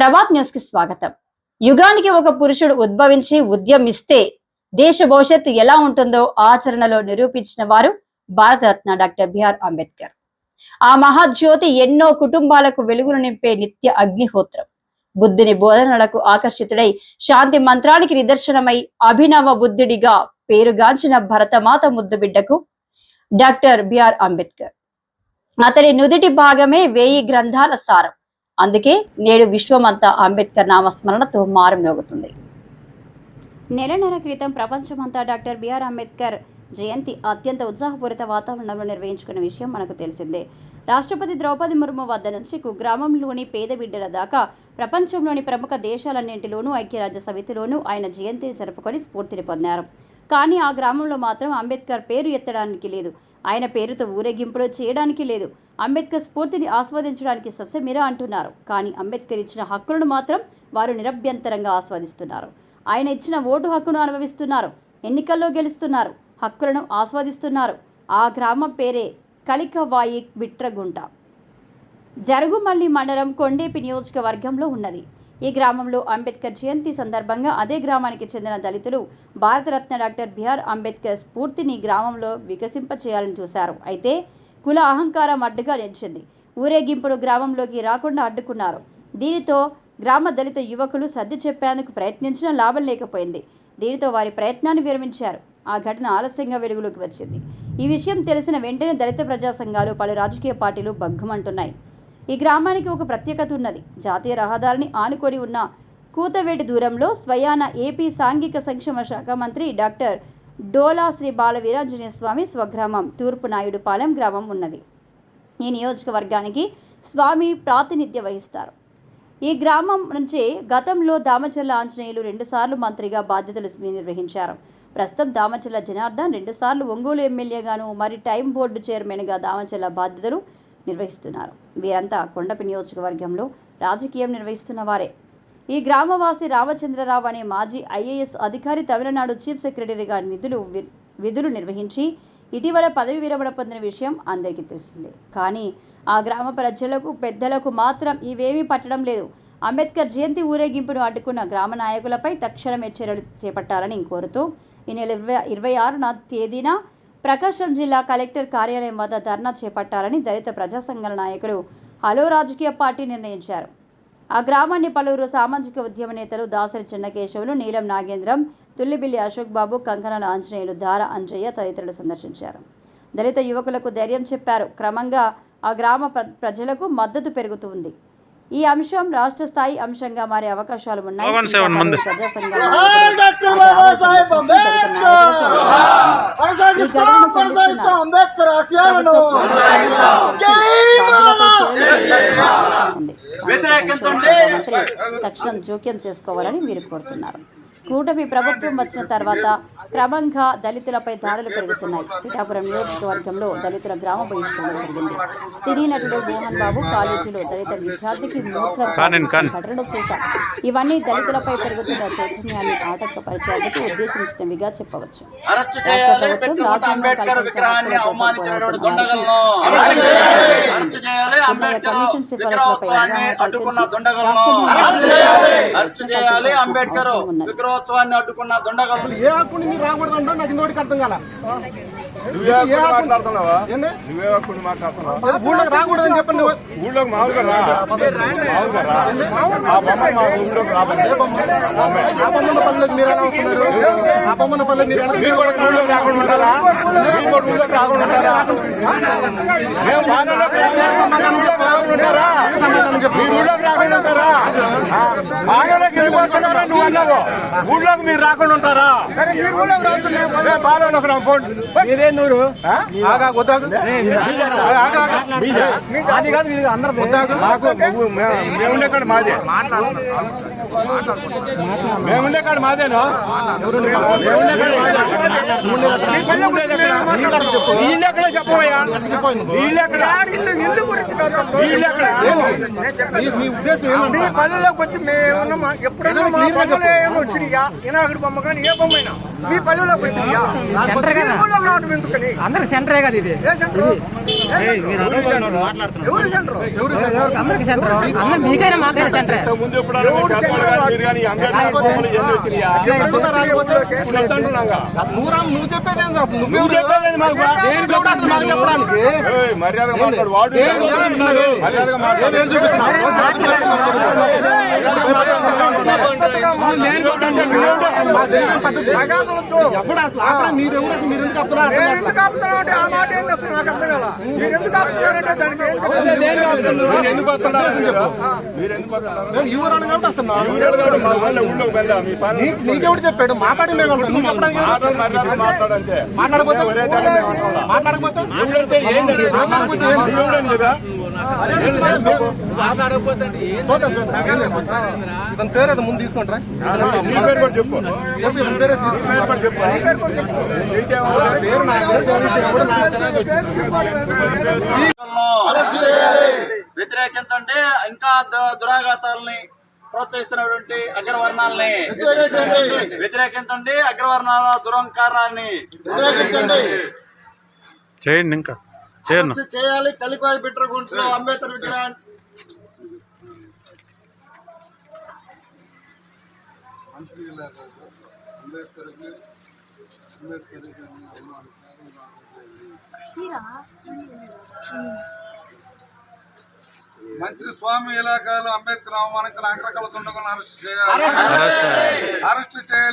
ప్రభాత్ న్యూస్కి స్వాగతం. యుగానికి ఒక పురుషుడు ఉద్భవించి ఉద్యమిస్తే దేశ భవిష్యత్తు ఎలా ఉంటుందో ఆచరణలో నిరూపించిన వారు భారతరత్న డాక్టర్ బిఆర్ అంబేద్కర్. ఆ మహాజ్యోతి ఎన్నో కుటుంబాలకు వెలుగును నింపే నిత్య అగ్నిహోత్రం. బుద్ధుని బోధనలకు ఆకర్షితుడై శాంతి మంత్రానికి నిదర్శనమై అభినవ బుద్ధుడిగా పేరుగాంచిన భరతమాత ముద్దు బిడ్డకు డాక్టర్ బిఆర్ అంబేద్కర్. అతడి నుదిటి భాగమే వేయి గ్రంథాల సారం. అందుకే నేడు విశ్వమంతా అంబేద్కర్ నామస్మరణతో మారుమ్రోగుతుంది. నెలన్నర క్రితం ప్రపంచమంతా డాక్టర్ బిఆర్ అంబేద్కర్ జయంతి అత్యంత ఉత్సాహపూరిత వాతావరణంలో నిర్వహించుకున్న విషయం మనకు తెలిసిందే. రాష్ట్రపతి ద్రౌపది ముర్ము వద్ద నుంచి కుగ్రామంలోని పేద బిడ్డల దాకా ప్రపంచంలోని ప్రముఖ దేశాలన్నింటిలోనూ ఐక్యరాజ్య సమితిలోనూ ఆయన జయంతిని జరుపుకొని స్ఫూర్తిని పొందారు. కానీ ఆ గ్రామంలో మాత్రం అంబేద్కర్ పేరు ఎత్తడానికి లేదు. ఆయన పేరుతో ఊరేగింపులు చేయడానికి లేదు. అంబేద్కర్ స్ఫూర్తిని ఆస్వాదించడానికి సస్యమిరా అంటున్నారు. కానీ అంబేద్కర్ ఇచ్చిన హక్కులను మాత్రం వారు నిరభ్యంతరంగా ఆస్వాదిస్తున్నారు. ఆయన ఇచ్చిన ఓటు హక్కును అనుభవిస్తున్నారు. ఎన్నికల్లో గెలుస్తున్నారు. హక్కులను ఆస్వాదిస్తున్నారు. ఆ గ్రామం పేరే కలికవాయి బిట్రగుంట జరుగుమల్లి మండలం కొండేపి నియోజకవర్గంలో ఉన్నది. ఈ గ్రామంలో అంబేద్కర్ జయంతి సందర్భంగా అదే గ్రామానికి చెందిన దళితులు భారతరత్న డాక్టర్ బిఆర్ అంబేద్కర్ స్ఫూర్తిని గ్రామంలో వికసింపచేయాలని చూశారు. అయితే కుల అహంకారం అడ్డుగా నిలిచింది. ఊరేగింపుడు గ్రామంలోకి రాకుండా అడ్డుకున్నారు. దీనితో గ్రామ దళిత యువకులు సర్ది చెప్పేందుకు ప్రయత్నించినా లాభం లేకపోయింది. దీనితో వారి ప్రయత్నాన్ని విరమించారు. ఆ ఘటన ఆలస్యంగా వెలుగులోకి వచ్చింది. ఈ విషయం తెలిసిన వెంటనే దళిత ప్రజా సంఘాలు పలు రాజకీయ పార్టీలు భగ్గుమంటున్నాయి. ఈ గ్రామానికి ఒక ప్రత్యేకత ఉన్నది. జాతీయ రహదారిని ఆనుకొని ఉన్న కూతవేటి దూరంలో స్వయాన ఏపీ సాంఘిక సంక్షేమ శాఖ మంత్రి డాక్టర్ డోలా శ్రీ బాలవీరాంజనేయస్వామి స్వామి స్వగ్రామం తూర్పు నాయుడుపాలెం గ్రామం ఉన్నది. ఈ నియోజకవర్గానికి స్వామి ప్రాతినిధ్య వహిస్తారు. ఈ గ్రామం నుంచి గతంలో దామచర్ల ఆంజనేయులు రెండుసార్లు మంత్రిగా బాధ్యతలు నిర్వహించారు. ప్రస్తుతం దామచర్ల జనార్దన్ రెండుసార్లు ఒంగోలు ఎమ్మెల్యేగాను మరి టైం బోర్డు చైర్మన్గా దామచర్ల బాధ్యతలు నిర్వహిస్తున్నారు. వీరంతా కొండపి నియోజకవర్గంలో రాజకీయం నిర్వహిస్తున్న వారే. ఈ గ్రామవాసి రామచంద్రరావు అనే మాజీ ఐఏఎస్ అధికారి తమిళనాడు చీఫ్ సెక్రటరీగా నిధులు విధులు నిర్వహించి ఇటీవల పదవి విరమణ పొందిన విషయం అందరికీ తెలిసిందే. కానీ ఆ గ్రామ ప్రజలకు పెద్దలకు మాత్రం ఇవేమీ పట్టడం లేదు. అంబేద్కర్ జయంతి ఊరేగింపును అడ్డుకున్న గ్రామ నాయకులపై తక్షణమే చర్యలు చేపట్టాలని కోరుతూ ఈ నెల ఇరవై ఇరవై ఆరున తేదీన ప్రకాశం జిల్లా కలెక్టర్ కార్యాలయం వద్ద ధర్నా చేపట్టాలని దళిత ప్రజా సంఘాల నాయకులు హలో రాజకీయ పార్టీ నిర్ణయించారు. ఆ గ్రామాన్ని పలువురు సామాజిక ఉద్యమ నేతలు దాసరి చెన్నకేశవులు నీలం నాగేంద్రం తుల్లిబిల్లి అశోక్ బాబు కంకణాల ఆంజనేయులు దార అంజయ్య తదితరులు సందర్శించారు. దళిత యువకులకు ధైర్యం చెప్పారు. క్రమంగా ఆ గ్రామ ప్ర- ప్రజలకు మద్దతు పెరుగుతుంది ఈ అంశం రాష్ట్ర స్థాయి అంశంగా మారే అవకాశాలు ఉన్నాయి. తక్షణం జోక్యం చేసుకోవాలని మీరు కోరుతున్నారు. కూటమి ప్రభుత్వం వచ్చిన తర్వాత క్రమంగా దళితులపై దాడులు పెరుగుతున్నాయి. పిఠాపురం నియోజకవర్గంలో దళితుల గ్రామ బహిష్కరణ జరిగింది. సినీ నటుడు మోహన్ బాబు కాలేజీలో దళిత విద్యార్థికి. ఘటనలు చేశారు. ఇవన్నీ దళితులపై పెరుగుతున్న చైతన్యాన్ని ఆటంకపరిచేందుకు ఉద్దేశించినవిగా చెప్పవచ్చు. రాష్ట్ర ప్రభుత్వం రాజ్యాంగం కమిషన్ సిఫారసులపై రాష్ట్రంలో విగ్రహోత్సవాన్ని అడ్డుకున్న దుండగులను ఏ హక్కుని మీరు రాకూడదంటో నాకు ఇంతవరకు అర్థం కాల నువ్వే హక్కు- మాట్లాడుతున్నావా మాట్లాడుతున్నావా ఊళ్ళోకి చెప్పండి ఊళ్ళోకి మామూలుగా రా మామూలుగా రా ఆ బొమ్మ మా ఊళ్ళోకి రాబోయే ఆ బొమ్మల పల్లెకి మీరు ఎలా వస్తున్నారు ఆ బొమ్మల పల్లె మీరు ఎలా మీరు కూడా ఊళ్ళోకి రాకుండా ఉంటారా మీరు కూడా ఊళ్ళోకి రాకుండా ఉంటారా మేము బాధలోకి రాకుండా ఉంటారా మీరు ఊళ్ళోకి రాకుండా ఉంటారా ఆ, బాధలోకి ఊళ్ళోకి మీరు రాకుండా ఉంటారా? మీరు నూరు అది కాదు అందరూ మేముండే కాడ మాదే. మేముండే కాడ మాదేను. వీళ్ళు ఎక్కడ చెప్పవయ్యా వీళ్ళు ఎక్కడ? మీ- మీ ఉద్దేశం పల్లెలోకి వచ్చి మేము ఎప్పుడైనా మా బొమ్మలు ఏమో వచ్చినాయా వినాయకుడి బొమ్మ కానీ ఏ బొమ్మ అయినా మీ ఎందుకని? అందరికి సెంటరే కదా ఇది. ఎవరు సెంటర్? అందరికి సెంటర్. అందరు మీకైనా మాకైనా సెంటరే. నువ్వు చెప్పేది చెప్పేది మాకు మాకు మర్యాదగా మాట్లాడు. వాడు మర్యాదగా మాట్లాడు. మీరు ఎందుకు ఆపుతున్నావు అంటే ఆ మాట ఏంది అసలు నాకు అర్థం కాల? మీరు ఎందుకు ఆపుతున్నారంటే దానికి ఏం కాదు, నీకెవడు చెప్పాడు? మా పాటి మాట్లాడకపోతే? మాట్లాడకపోతే? మాట్లాడకపోతే ఇతని పేరు ఏదో ముందు తీసుకుంటారా వ్యతిరేకించండి ఇంకా దురాఘాతాలని ప్రోత్సహిస్తున్నటువంటి అగ్రవర్ణాలని వ్యతిరేకించండి అగ్రవర్ణాల దురంకారాన్ని చేయండి ఇంకా చేయాలి కలిపాయి బిట్రగుంట్లో అంబేద్కర్ విగ్రహాన్ని. మంత్రి స్వామి ఇలాకాలు అంబేద్కర్ అవమానించిన అగ్రకళ తుండకుండా అరెస్ట్ చేయాలి. అరెస్ట్ చేయాలి.